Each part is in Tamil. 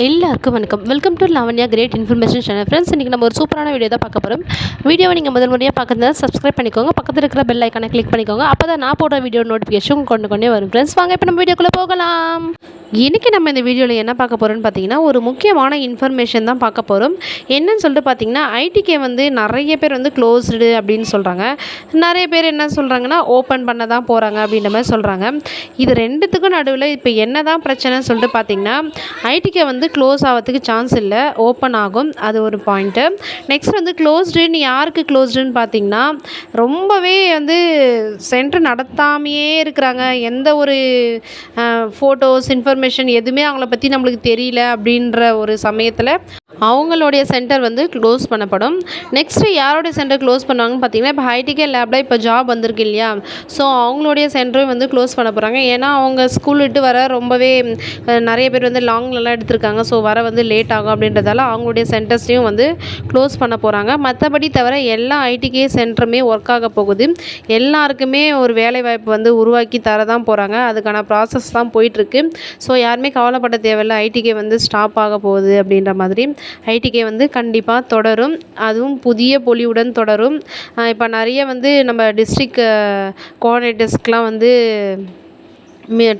எல்லாருக்கும் வணக்கம். Welcome to Lavanya great information channel friends இன்றைக்கி நம்ம ஒரு சூப்பரான வீடியோ தான் பார்க்க போகிறோம் வீடியோவை நீங்கள் முதல் முறையாக பார்க்குறதா சப்ஸ்கிரைப் பண்ணிக்கோங்க. பக்கத்தில் இருக்கிற பெல் ஐக்கானை கிளிக் பண்ணிக்கோங்க. அப்போ தான் நான் போடுற வீடியோ நோட்டிஃபிகேஷன் கொண்டு கொண்டே வரும். ஃப்ரெண்ட்ஸ் வாங்க இப்போ நம்ம வீடியோக்குள்ளே போகலாம். இன்றைக்கி நம்ம இந்த வீடியோவில் என்ன பார்க்க போகிறோம்னு பார்த்தீங்கன்னா ஒரு முக்கியமான இன்ஃபர்மேஷன் தான் பார்க்க போகிறோம் என்னன்னு சொல்லிட்டு பார்த்தீங்கன்னா ஐடிகே வந்து நிறைய பேர் வந்து க்ளோஸ்டு அப்படின்னு சொல்கிறாங்க நிறைய பேர் என்ன சொல்கிறாங்கன்னா ஓப்பன் பண்ண தான் போகிறாங்க அப்படின்ற மாதிரி சொல்கிறாங்க இது ரெண்டுத்துக்கும் நடுவில் இப்போ என்ன தான் பிரச்சனைன்னு சொல்லிட்டு பார்த்தீங்கன்னா ஐடிகே வந்து க்ளோஸ் ஆகிறதுக்கு சான்ஸ் இல்லை. ஓப்பன் ஆகும். அது ஒரு பாயிண்ட்டு நெக்ஸ்ட் வந்து க்ளோஸ்டுன்னு யாருக்கு க்ளோஸ்டுன்னு பார்த்தீங்கன்னா ரொம்பவே வந்து சென்டர் நடத்தாமையே இருக்கிறாங்க. எந்த ஒரு ஃபோட்டோஸ் இன்ஃபர்மேஷன் எதுவுமே அவங்கள பற்றி நம்மளுக்கு தெரியல அப்படின்ற ஒரு சமயத்தில் அவங்களுடைய சென்டர் வந்து க்ளோஸ் பண்ணப்படும். நெக்ஸ்ட்டு யாரோடைய சென்டர் க்ளோஸ் பண்ணுவாங்கன்னு பார்த்தீங்கன்னா இப்போ ஹைடிகே லேபில் இப்போ ஜாப் வந்திருக்கு இல்லையா? ஸோ அவங்களுடைய சென்டரும் வந்து க்ளோஸ் பண்ண போகிறாங்க ஏன்னா அவங்க ஸ்கூல் விட்டு வர ரொம்பவே நிறைய பேர் வந்து லாங்லலாம் எடுத்திருக்காங்க. ஸோ வர வந்து லேட் ஆகும் அப்படின்றதால அவங்களுடைய சென்டர்ஸையும் வந்து க்ளோஸ் பண்ண போகிறாங்க மற்றபடி தவிர எல்லா ஐடிகே சென்டருமே ஒர்க் ஆக போகுது. எல்லாருக்குமே ஒரு வேலை வாய்ப்பு வந்து உருவாக்கி தர தான் போகிறாங்க அதுக்கான ப்ராசஸ் தான் போயிட்டுருக்கு ஸோ யாருமே கவலைப்பட தேவையில்ல. ஐடிகே வந்து ஸ்டாப் ஆக போகுது அப்படின்ற மாதிரி. ஐடிகே வந்து கண்டிப்பாக தொடரும். அதுவும் புதிய பொலிவுடன் தொடரும். இப்போ நிறைய வந்து நம்ம டிஸ்ட்ரிக் கோஆர்டினேட்டர்ஸ்க்கெலாம் வந்து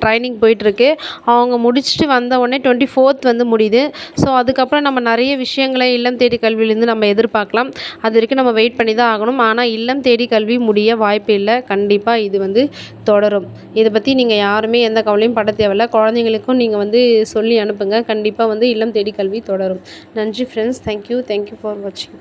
ட்ரைனிங் போயிட்டுருக்கு. அவங்க முடிச்சுட்டு வந்த உடனே டுவெண்ட்டி ஃபோர்த் வந்து முடியுது. ஸோ அதுக்கப்புறம் நம்ம நிறைய விஷயங்களை இல்லம் தேடி கல்வியிலேருந்து நம்ம எதிர்பார்க்கலாம். அது வரைக்கும் நம்ம வெயிட் பண்ணி தான் ஆகணும். ஆனால் இல்லம் தேடி கல்வி முடிய வாய்ப்பு இல்லை. கண்டிப்பாக இது வந்து தொடரும். இதை பற்றி நீங்கள் யாருமே எந்த கவலையும் பட தேவையில்ல. குழந்தைங்களுக்கும் நீங்கள் வந்து சொல்லி அனுப்புங்க. கண்டிப்பாக வந்து இல்லம் தேடி கல்வி தொடரும். நன்றி ஃப்ரெண்ட்ஸ் தேங்க்யூ தேங்க்யூ ஃபார் வாட்சிங்